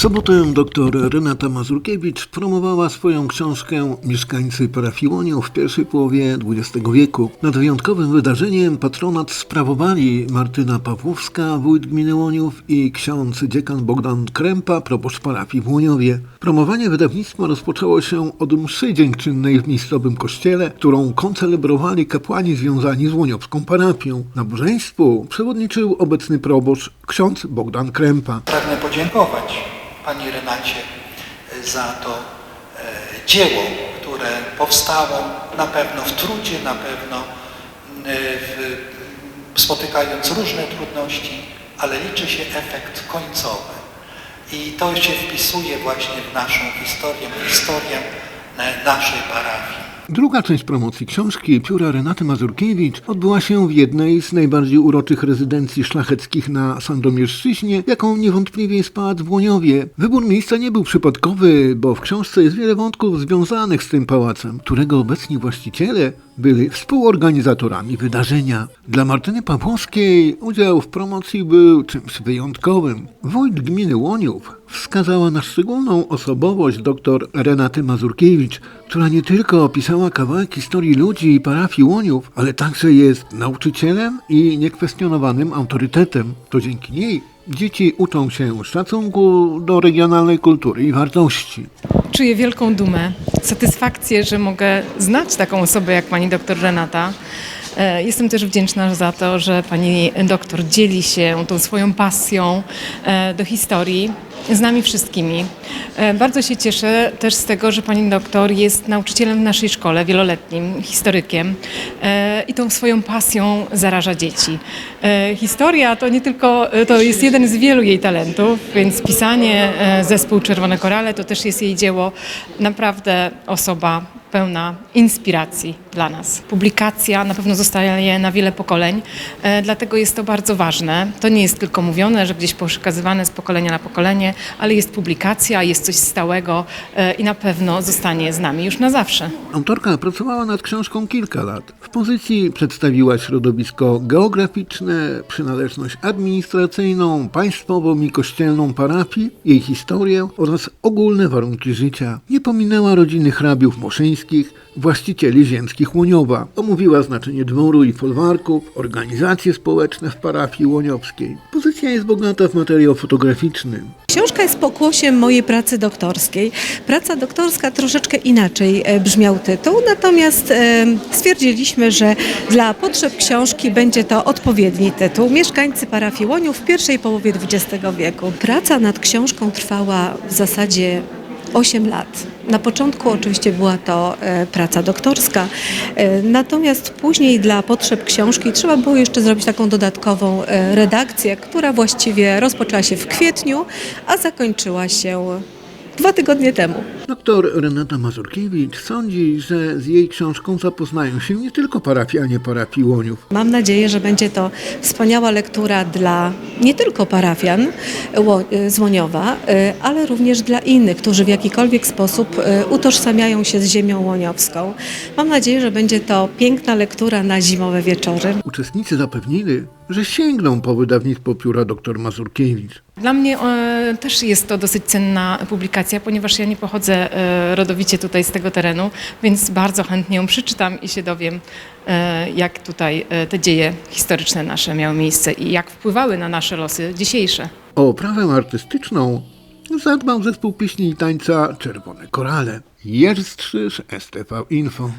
W sobotę dr Renata Mazurkiewicz promowała swoją książkę Mieszkańcy parafii Łonią w pierwszej połowie XX wieku. Nad wyjątkowym wydarzeniem patronat sprawowali Martyna Pawłowska, wójt gminy Łoniów i ksiądz dziekan Bogdan Krępa, proboszcz parafii w Łoniowie. Promowanie wydawnictwa rozpoczęło się od mszy dziękczynnej w miejscowym kościele, którą koncelebrowali kapłani związani z łoniowską parafią. Nabożeństwu przewodniczył obecny proboszcz ksiądz Bogdan Krępa. Pragnę podziękować Pani Renacie za to e, dzieło, które powstało na pewno w trudzie, na pewno e, w, spotykając różne trudności, ale liczy się efekt końcowy. I to się wpisuje właśnie w naszą historię, w historię e, naszej parafii. Druga część promocji książki Pióra Renaty Mazurkiewicz odbyła się w jednej z najbardziej uroczych rezydencji szlacheckich na Sandomierszczyźnie, jaką niewątpliwie jest pałac w Łoniowie. Wybór miejsca nie był przypadkowy, bo w książce jest wiele wątków związanych z tym pałacem, którego obecni właściciele byli współorganizatorami wydarzenia. Dla Martyny Pawłowskiej udział w promocji był czymś wyjątkowym. Wójt gminy Łoniów wskazała na szczególną osobowość dr Renaty Mazurkiewicz, która nie tylko opisała kawałek historii ludzi i parafii Łoniów, ale także jest nauczycielem i niekwestionowanym autorytetem. To dzięki niej dzieci uczą się szacunku do regionalnej kultury i wartości. Czuję wielką dumę, satysfakcję, że mogę znać taką osobę jak pani doktor Renata. E, Jestem też wdzięczna za to, że pani doktor dzieli się tą swoją pasją e, do historii z nami wszystkimi. E, Bardzo się cieszę też z tego, że pani doktor jest nauczycielem w naszej szkole, wieloletnim historykiem e, i tą swoją pasją zaraża dzieci. E, Historia to nie tylko, to jest jeden z wielu jej talentów, więc pisanie, zespół Czerwone Korale to też jest jej dzieło. Naprawdę osoba pełna inspiracji dla nas. Publikacja na pewno zostaje na wiele pokoleń, dlatego jest to bardzo ważne. To nie jest tylko mówione, że gdzieś przekazywane z pokolenia na pokolenie, ale jest publikacja, jest coś stałego e, i na pewno zostanie z nami już na zawsze. Autorka pracowała nad książką kilka lat. W pozycji przedstawiła środowisko geograficzne, przynależność administracyjną, państwową i kościelną parafii, jej historię oraz ogólne warunki życia. Nie pominęła rodziny hrabiów moszyńskich, właścicieli ziemskich Łoniowa. Omówiła znaczenie dworu i folwarków, organizacje społeczne w parafii łoniowskiej. Pozycja jest bogata w materiał fotograficzny. Książka jest pokłosiem mojej pracy doktorskiej. Praca doktorska troszeczkę inaczej e, brzmiał tytuł, natomiast e, stwierdziliśmy, że dla potrzeb książki będzie to odpowiedni tytuł. Mieszkańcy parafii Łoniów w pierwszej połowie XX wieku. Praca nad książką trwała w zasadzie 8 lat. Na początku oczywiście była to e, praca doktorska, e, natomiast później dla potrzeb książki trzeba było jeszcze zrobić taką dodatkową e, redakcję, która właściwie rozpoczęła się w kwietniu, a zakończyła się dwa tygodnie temu. Doktor Renata Mazurkiewicz sądzi, że z jej książką zapoznają się nie tylko parafianie parafii Łoniów. Mam nadzieję, że będzie to wspaniała lektura dla nie tylko parafian Ło- z Łoniowa, e, ale również dla innych, którzy w jakikolwiek sposób e, utożsamiają się z ziemią łoniowską. Mam nadzieję, że będzie to piękna lektura na zimowe wieczory. Uczestnicy zapewnili, że sięgną po wydawnictwo pióra dr Mazurkiewicz. Dla mnie e, też jest to dosyć cenna publikacja, ponieważ ja nie pochodzę e, rodowicie tutaj z tego terenu, więc bardzo chętnie ją przeczytam i się dowiem, e, jak tutaj e, te dzieje historyczne nasze miały miejsce i jak wpływały na nasze losy dzisiejsze. O oprawę artystyczną zadbał zespół pieśni i tańca Czerwone Korale. Jerzy Strzyż, STV Info.